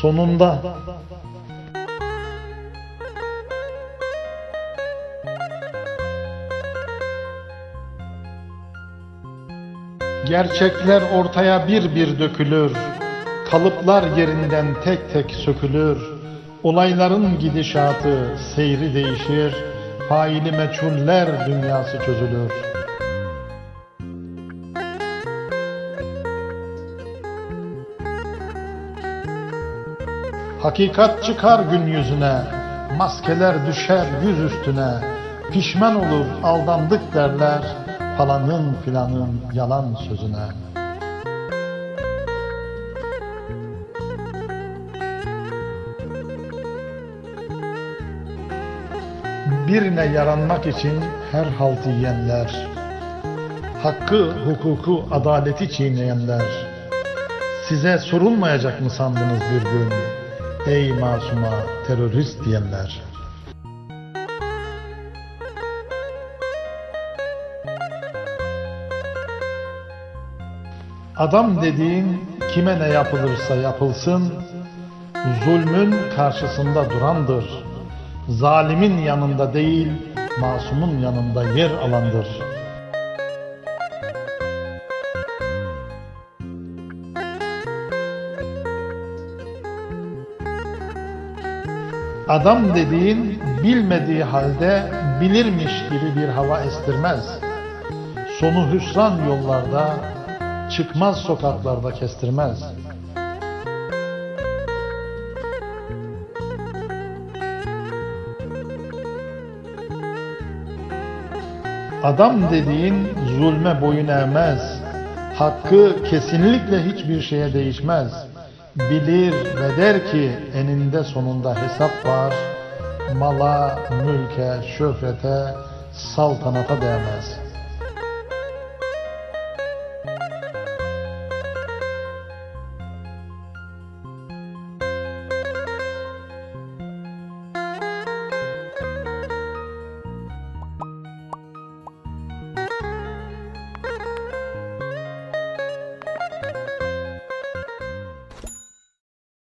sonunda Gerçekler ortaya bir bir dökülür. Kalıplar yerinden tek tek sökülür. Olayların gidişatı, seyri değişir. Faili meçhuller dünyası çözülür. Hakikat çıkar gün yüzüne, maskeler düşer yüz üstüne, pişman olur aldandık derler, falanın filanın yalan sözüne. Birine yaranmak için her haltı yiyenler, hakkı, hukuku, adaleti çiğneyenler, size sorulmayacak mı sandınız bir gün? Ey masuma terörist diyenler. Adam dediğin kime ne yapılırsa yapılsın, zulmün karşısında durandır. Zalimin yanında değil, masumun yanında yer alandır. Adam dediğin bilmediği halde bilirmiş gibi bir hava estirmez. Sonu hüsran yollarda, çıkmaz sokaklarda kestirmez. Adam dediğin zulme boyun eğmez. Hakkı kesinlikle hiçbir şeye değişmez. Bilir ve der ki eninde sonunda hesap var. Mala, mülke, şöhrete, saltanata değmez.''